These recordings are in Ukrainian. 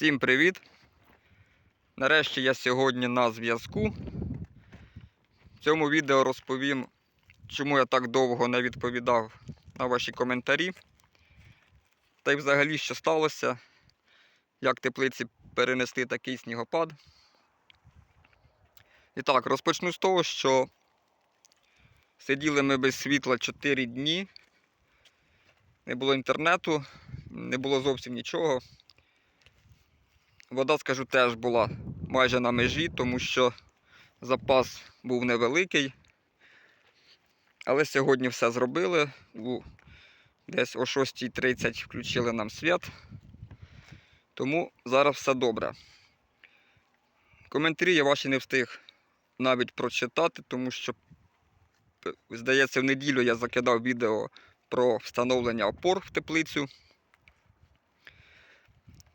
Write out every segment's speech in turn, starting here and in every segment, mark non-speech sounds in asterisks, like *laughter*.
Всім привіт! Нарешті я сьогодні на зв'язку. В цьому відео розповім, чому я так довго не відповідав на ваші коментарі. Та й взагалі, що сталося, як теплиці перенесли такий снігопад. І так, розпочну з того, що сиділи ми без світла 4 дні, не було інтернету, не було зовсім нічого. Вода, скажу, теж була майже на межі, тому що запас був невеликий. Але сьогодні все зробили. Десь о 6.30 включили нам свят. Тому зараз все добре. Коментарі я ваші не встиг навіть прочитати, тому що, здається, в неділю я закидав відео про встановлення опор в теплицю.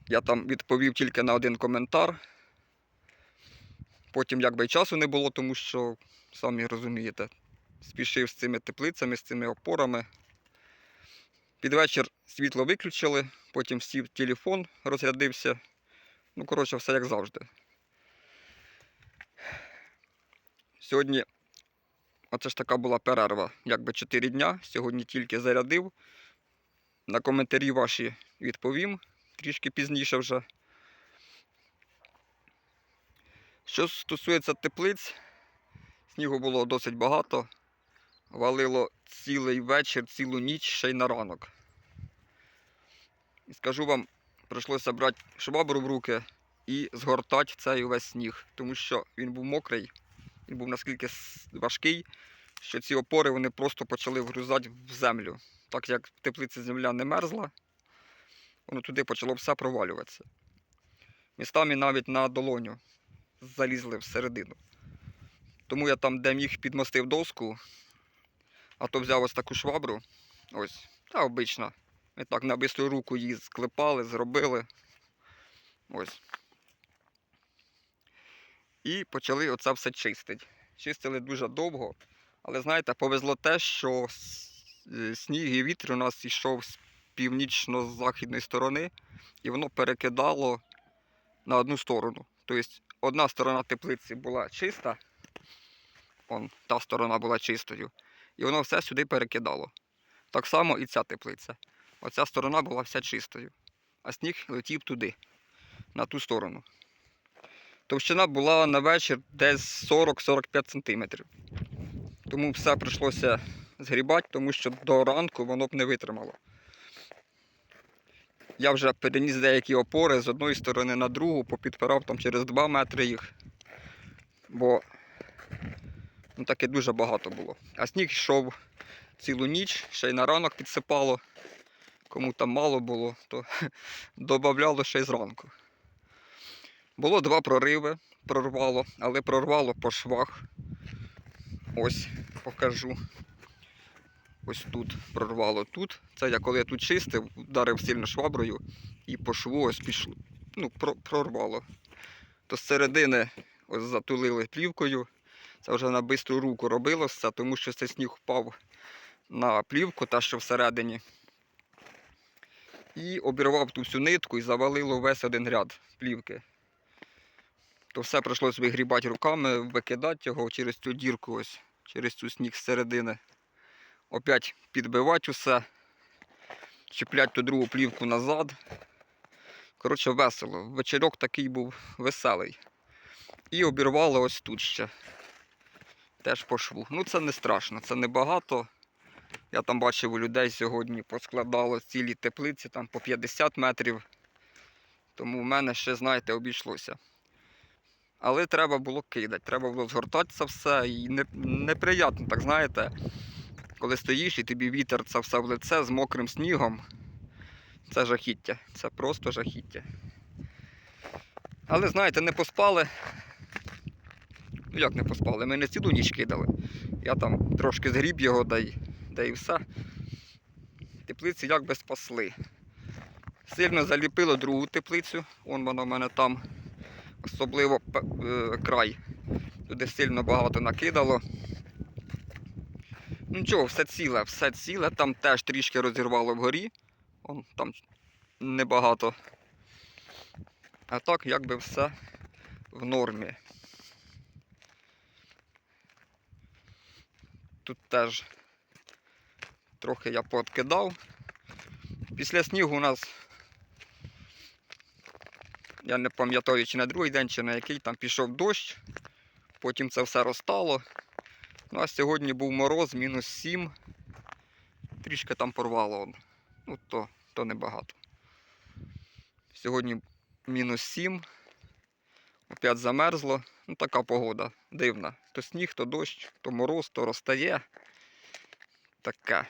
Я там відповів тільки на один коментар. Потім якби й часу не було, тому що, самі розумієте, спішив з цими теплицями, з цими опорами. Під вечір світло виключили, потім сів телефон, розрядився. Ну, коротше, все як завжди. Сьогодні, оце ж така була перерва, якби 4 дня. Сьогодні тільки зарядив. На коментарі ваші відповім трішки пізніше вже. Що стосується теплиць, снігу було досить багато. Валило цілий вечір, цілу ніч, ще й на ранок. І скажу вам, прийшлося брати швабру в руки і згортати цей увесь сніг, тому що він був мокрий, він був наскільки важкий, що ці опори вони просто почали вгрузати в землю. Так як в теплиці земля не мерзла, воно туди почало все провалюватися. Містами навіть на долоню залізли всередину. Тому я там, де міг, підмостив доску, а то взяв ось таку швабру. Ось, та обична. Ми так на бистру руку її склепали, зробили. Ось. І почали оце все чистити. Чистили дуже довго, але знаєте, повезло те, що е, сніг і вітер у нас йшов з північно-західної сторони, і воно перекидало на одну сторону. Тобто одна сторона теплиці була чиста, он, та сторона була чистою, і воно все сюди перекидало. Так само і ця теплиця. Оця сторона була вся чистою, а сніг летів туди, на ту сторону. Товщина була на вечір десь 40-45 см. Тому все прийшлося згрібати, тому що до ранку воно б не витримало. Я вже переніс деякі опори з одної сторони на другу, попідпирав там через 2 метри їх. Бо ну, таке дуже багато було. А сніг йшов цілу ніч, ще й на ранок підсипало. Кому там мало було, то *laughs* додавало ще й зранку. Було два прориви, прорвало, але прорвало по швах. Ось покажу. Ось тут прорвало тут. Це я коли я тут чистив, вдарив сильно шваброю і по шву ось пішло. Ну, про- прорвало. То з середини ось затулили плівкою. Це вже на бистру руку робилося, тому що цей сніг впав на плівку, та що всередині. І обірвав ту всю нитку і завалило весь один ряд плівки. То все прийшлося вигрібати руками, викидати його через цю дірку, ось, через цю сніг з середини опять підбивати усе, чіплять ту другу плівку назад. Коротше, весело. Вечірок такий був веселий. І обірвало ось тут ще. Теж по шву. Ну це не страшно, це не багато. Я там бачив у людей сьогодні поскладало цілі теплиці там по 50 метрів. Тому в мене ще, знаєте, обійшлося. Але треба було кидати, треба було згортати це все і не, неприємно, так знаєте коли стоїш і тобі вітер це все в лице з мокрим снігом, це жахіття. Це просто жахіття. Але знаєте, не поспали. Ну як не поспали? Ми не цілу ніч кидали. Я там трошки згріб його, да й, да й все. Теплиці як би спасли. Сильно заліпило другу теплицю, вон вона в мене там, особливо е, край. Туди сильно багато накидало. Ну нічого, все ціле, все ціле. Там теж трішки розірвало вгорі. Вон, там небагато. А так, якби все в нормі. Тут теж трохи я пооткидав. Після снігу у нас, я не пам'ятаю, чи на другий день, чи на який, там пішов дощ, потім це все розтало. Ну а сьогодні був мороз, мінус 7. Трішки там порвало. Ну, то, то небагато. Сьогодні мінус 7. Опять замерзло. Ну, така погода дивна. То сніг, то дощ, то мороз, то розтає. Таке.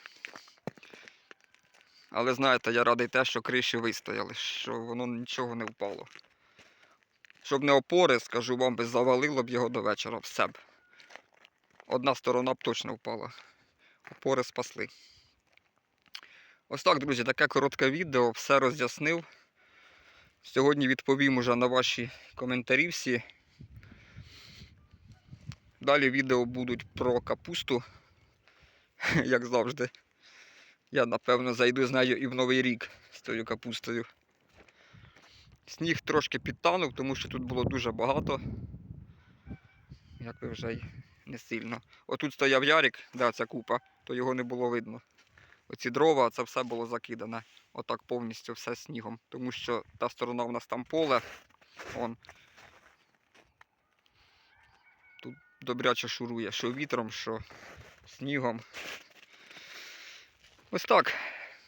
Але знаєте, я радий те, що криші вистояли, що воно нічого не впало. Щоб не опори, скажу вам, би завалило б його до вечора все б. Одна сторона б точно впала. Опори спасли. Ось так, друзі, таке коротке відео, все роз'яснив. Сьогодні відповім уже на ваші коментарі всі. Далі відео будуть про капусту, *laughs* як завжди. Я, напевно, зайду з нею і в Новий рік з тою капустою. Сніг трошки підтанув, тому що тут було дуже багато. Як ви вже й не сильно. Отут стояв Ярик, де ця купа, то його не було видно. Оці дрова, це все було закидане. Отак повністю все снігом. Тому що та сторона в нас там поле. Он. Тут добряче шурує, що вітром, що снігом. Ось так.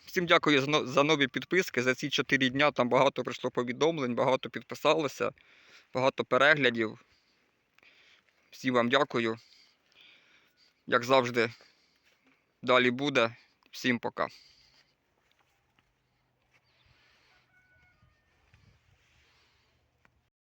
Всім дякую за нові підписки. За ці 4 дня там багато прийшло повідомлень, багато підписалося, багато переглядів. Всім вам дякую. Як завжди, далі буде. Всім пока.